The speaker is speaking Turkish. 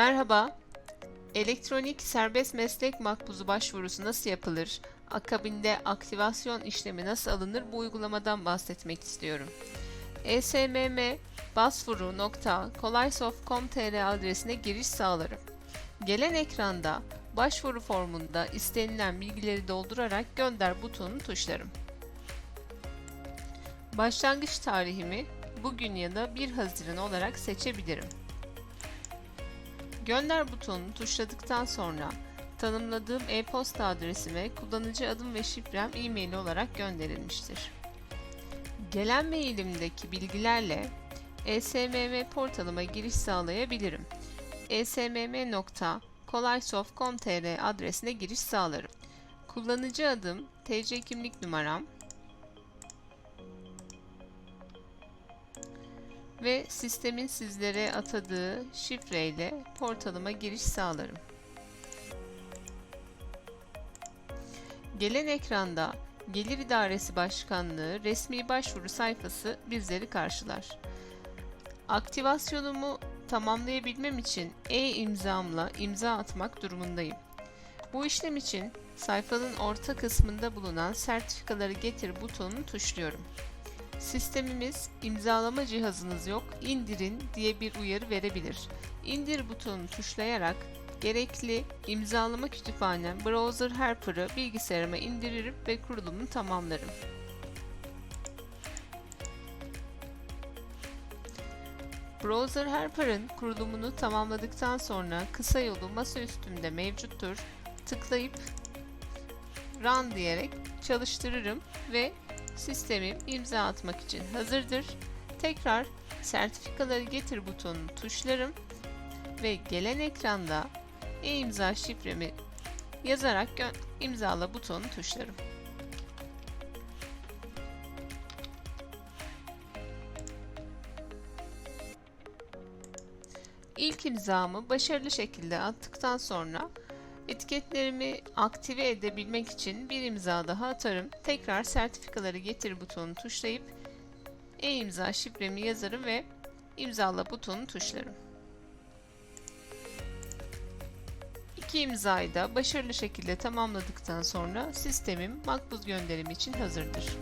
Merhaba. Elektronik serbest meslek makbuzu başvurusu nasıl yapılır? Akabinde aktivasyon işlemi nasıl alınır? Bu uygulamadan bahsetmek istiyorum. ESMM başvuru.kolaysoft.com.tr adresine giriş sağlarım. Gelen ekranda başvuru formunda istenilen bilgileri doldurarak gönder butonunu tuşlarım. Başlangıç tarihimi bugün ya da 1 Haziran olarak seçebilirim. Gönder butonunu tuşladıktan sonra tanımladığım e-posta adresime kullanıcı adım ve şifrem e-mail olarak gönderilmiştir. Gelen mailimdeki bilgilerle ESMM portalıma giriş sağlayabilirim. Esmm.kolaysoft.com.tr adresine giriş sağlarım. Kullanıcı adım, TC kimlik numaram ve sistemin sizlere atadığı şifreyle portalıma giriş sağlarım. Gelen ekranda Gelir İdaresi Başkanlığı resmi başvuru sayfası bizleri karşılar. Aktivasyonumu tamamlayabilmem için e-imzamla imza atmak durumundayım. Bu işlem için sayfanın orta kısmında bulunan sertifikaları getir butonunu tuşluyorum. Sistemimiz imzalama cihazınız yok, indirin diye bir uyarı verebilir. İndir butonunu tuşlayarak gerekli imzalama kütüphanem Browser Helper'ı bilgisayarıma indiririm ve kurulumunu tamamlarım. Browser Helper'ın kurulumunu tamamladıktan sonra kısa yolu masa üstümde mevcuttur. Tıklayıp Run diyerek çalıştırırım ve sistemim imza atmak için hazırdır. Tekrar sertifikaları getir butonunu tuşlarım ve gelen ekranda e-imza şifremi yazarak imzala butonu tuşlarım. İlk imzamı başarılı şekilde attıktan sonra etiketlerimi aktive edebilmek için bir imza daha atarım. Tekrar sertifikaları getir butonu tuşlayıp e-imza şifremi yazarım ve imzala butonu tuşlarım. İki imzayı da başarılı şekilde tamamladıktan sonra sistemim makbuz gönderimi için hazırdır.